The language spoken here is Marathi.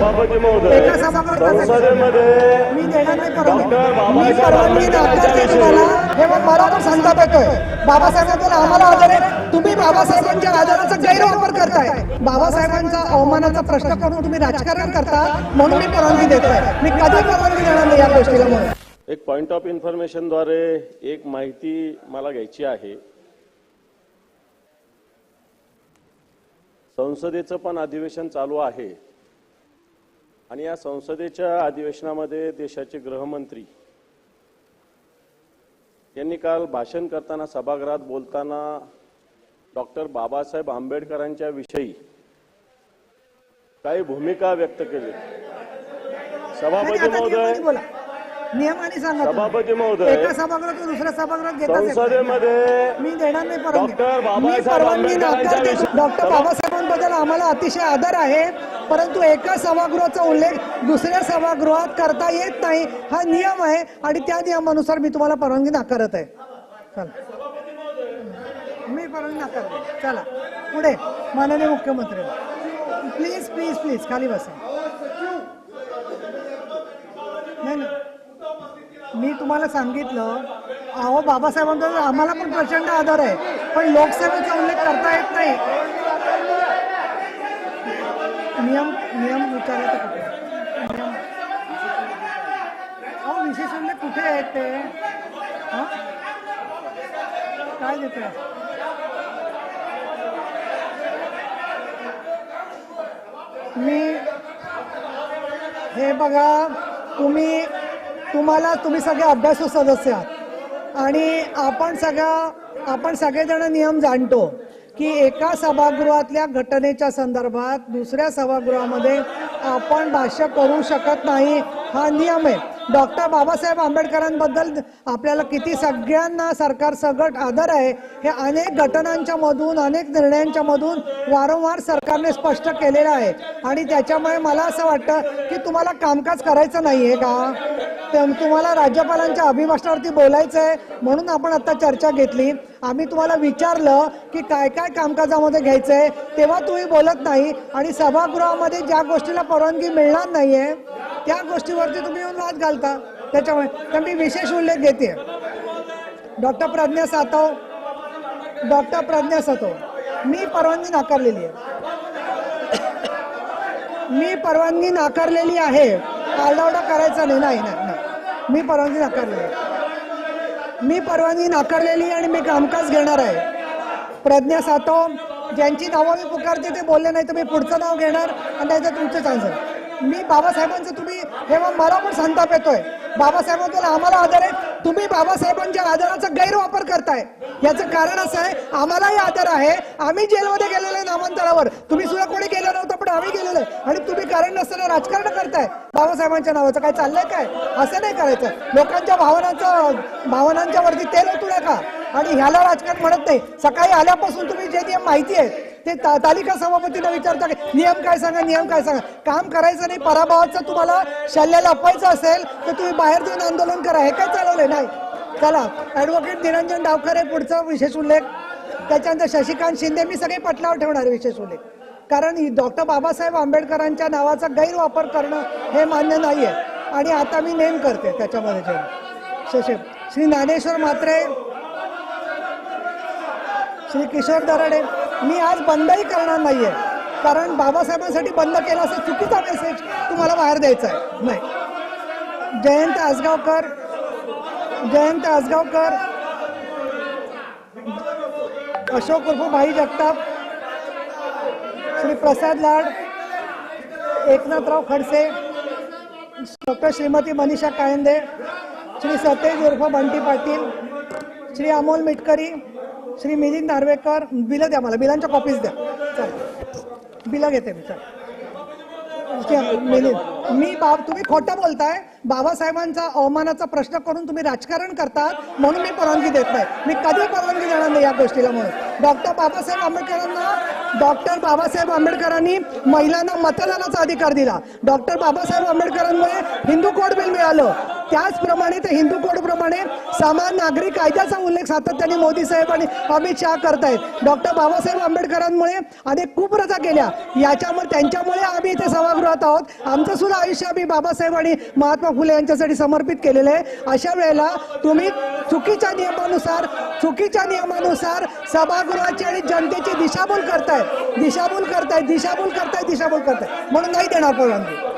सभापती महोदय एका सभागृहात संसदेमध्ये मी देणार नाही परवानगी डॉक्टर मी बाबासाहेब परवानगी नाकारते आंबेडकरांच्या तुम्हाला. हे मग मला पण संताप येतोय. बाबासाहेबांबद्दल आम्हाला आदर आहे. तुम्ही बाबासाहेबांच्या आदराचा गैरवापर करताय. बाबासाहेबांचा अवमानाचा प्रश्न करून तुम्ही राजकारण करता म्हणून मी परवानगी देतोय. मी कधी परवानगी देणार नाही या गोष्टीला म्हणून. एक पॉइंट ऑफ इन्फॉर्मेशनद्वारे एक माहिती मला घ्यायची आहे. संसदेचं पण अधिवेशन चालू आहे. आणि या संसदेच्या अधिवेशनामध्ये देशाचे गृहमंत्री यांनी काल भाषण करताना सभागृहात बोलताना डॉक्टर बाबासाहेब आंबेडकरांच्या विषयी काही भूमिका व्यक्त केली सभापती महोदय नियमाने सांगा. सभापती महोदय एका सभागृहातून दुसऱ्या सभागृहात घेताच येत नाही. संसदेमध्ये मी देणार नाही परवानगी डॉक्टर बाबासाहेब परवानगी नाकारते डॉक्टर बाबासाहेबांबद्दल आम्हाला अतिशय आदर आहे. परंतु एका सभागृहाचा उल्लेख दुसऱ्या सभागृहात करता येत नाही. हा नियम आहे आणि त्या नियमानुसार मी तुम्हाला परवानगी नाकारत आहे. चला. मी परवानगी नाकारते चला. पुढे. माननीय मुख्यमंत्री. Please please please. खाली बसा. नाही मी तुम्हाला सांगितलं अहो बाबासाहेबांचा आम्हाला पण प्रचंड आदर आहे. पण लोकसेवेचा उल्लेख करता येत नाही. नियम नियम विचारायचं कुठे? नियम. अहो विशेषज्ञ कुठे आहेत ते? हा? काय देतोय? मी हे बघा तुम्ही तुम्हाला तुम्ही सगळे अभ्यासू सदस्य आहात. आणि आपण सगळा आपण सगळेजण नियम जाणतो. की एका सभागृहातल्या घटनेच्या संदर्भात दुसऱ्या सभागृहामध्ये आपण भाष्य करू शकत नाही. हा नियम आहे. डॉक्टर बाबासाहेब आंबेडकरांबद्दल आपल्याला किती सगळ्यांना सरकार सगट आदर आहे हे अनेक घटनांच्या मधून अनेक निर्णयांच्या मधून वारंवार सरकारने स्पष्ट केलेलं आहे. आणि त्याच्यामुळे मला असं वाटतं की तुम्हाला कामकाज करायचं नाही आहे का? तुम्हाला राज्यपालांच्या अभिभाषणावरती बोलायचं आहे म्हणून आपण आता चर्चा घेतली. आम्ही तुम्हाला विचारलं की काय काय कामकाजामध्ये घ्यायचं आहे तेव्हा तुम्ही बोलत नाही आणि सभागृहामध्ये ज्या गोष्टीला परवानगी मिळणार नाही आहे त्या गोष्टीवरती तुम्ही येऊन वाद घालता. त्याच्यामुळे तर मी विशेष उल्लेख घेते. डॉक्टर प्रज्ञा सातव डॉक्टर प्रज्ञा सातव मी परवानगी नाकारलेली आहे. मी परवानगी नाकारलेली आहे. आरडाओरडा करायचा नाही नाही नाही नाही. मी परवानगी नाकारलेली मी परवानगी नाकारलेली आणि मी कामकाज घेणार आहे. प्रज्ञा सातव ज्यांची नावं मी पुकारते ते बोलले नाही तर मी पुढचं नाव घेणार आणि त्याचं तुमचं चान्स मी बाबासाहेबांचं तुम्ही हे मग मला पण संताप येतोय. बाबासाहेबांचा आम्हाला आदर आहे तुम्ही बाबासाहेबांच्या आदराचा गैरवापर करताय. याचं कारण असं आहे आम्हालाही आदर आहे. आम्ही जेलमध्ये गेलेलो आहे नामांतरावर. तुम्ही सुद्धा कोणी गेलं नव्हतं पण आम्ही आहे. आणि तुम्ही कारण नसताना राजकारण करताय. बाबासाहेबांच्या नावाचं काय चाललंय काय? असं नाही करायचं. लोकांच्या भावनांचं भावनांच्या वरती तेल ओतू नका. आणि ह्याला राजकारण म्हणत नाही. सकाळी आल्यापासून तुम्ही जे नियम माहिती आहे ते ता- तालिका सभापतींना विचारता की नियम काय सांगा नियम काय सांगा? काम करायचं नाही पराभवाचं तुम्हाला शल्य लपवायचं असेल तर तुम्ही बाहेर जाऊन आंदोलन करा. हे काय चालवलंय? नाही. चला ऍडव्होकेट निरंजन हे पुढचा विशेष उल्लेख. त्याच्यानंतर शशिकांत शिंदे मी सगळे पटलावर ठेवणार विशेष उल्लेख. कारण डॉक्टर बाबासाहेब आंबेडकरांच्या नावाचा गैरवापर करणं हे मान्य नाही आहे आणि आता मी नेम करते त्याच्यामध्ये जे शशी श्री ज्ञानेश्वर म्हात्रे श्री किशोर दराडे. मी आज बंदही करणार नाही आहे कारण बाबासाहेबांसाठी बंद केला असं चुकीचा मेसेज तुम्हाला बाहेर द्यायचा आहे. नाही. जयंत आसगावकर जयंत आसगावकर अशोक उर्फ भाई जगताप श्री प्रसाद लाड एकनाथराव खडसे डॉक्टर श्रीमती मनीषा कायंदे श्री सतेज उर्फ बंटी पाटील श्री अमोल मिटकरी श्री मिलिंद नार्वेकर. बिलं द्या मला बिलांच्या कॉपीज द्या. चल. बिलं घेते मी चालेल मिलिंद. मी बाब तुम्ही खोटं बोलताय. बाबासाहेबांचा अवमानाचा प्रश्न करून तुम्ही राजकारण करतात म्हणून मी परवानगी देत नाही. मी कधी परवानगी देणार नाही या गोष्टीला म्हणून. डॉक्टर बाबासाहेब आंबेडकरांना डॉक्टर बाबासाहेब आंबेडकरांनी महिलांना मतदानाचा अधिकार दिला. डॉक्टर बाबासाहेब आंबेडकरांमुळे हिंदू कोड बिल मिळालं. त्याचप्रमाणे ते हिंदू कोडप्रमाणे समान नागरिक कायद्याचा उल्लेख सातत्याने मोदी साहेब आणि अमित शहा करतायत. डॉक्टर बाबासाहेब आंबेडकरांमुळे अनेक कुप्रथा केल्या. याच्यामुळे त्यांच्यामुळे आम्ही इथे सभागृहात आहोत. आमचं सुद्धा आयुष्य आम्ही बाबासाहेब आणि महात्मा फुले यांच्यासाठी समर्पित केलेलं आहे. अशा वेळेला तुम्ही चुकीच्या नियमानुसार चुकीच्या नियमानुसार सभागृहाची आणि जनतेची दिशाभूल करताय. दिशाभूल करताय दिशाभूल करताय दिशाभूल करताय. म्हणून नाही देणार परवानगी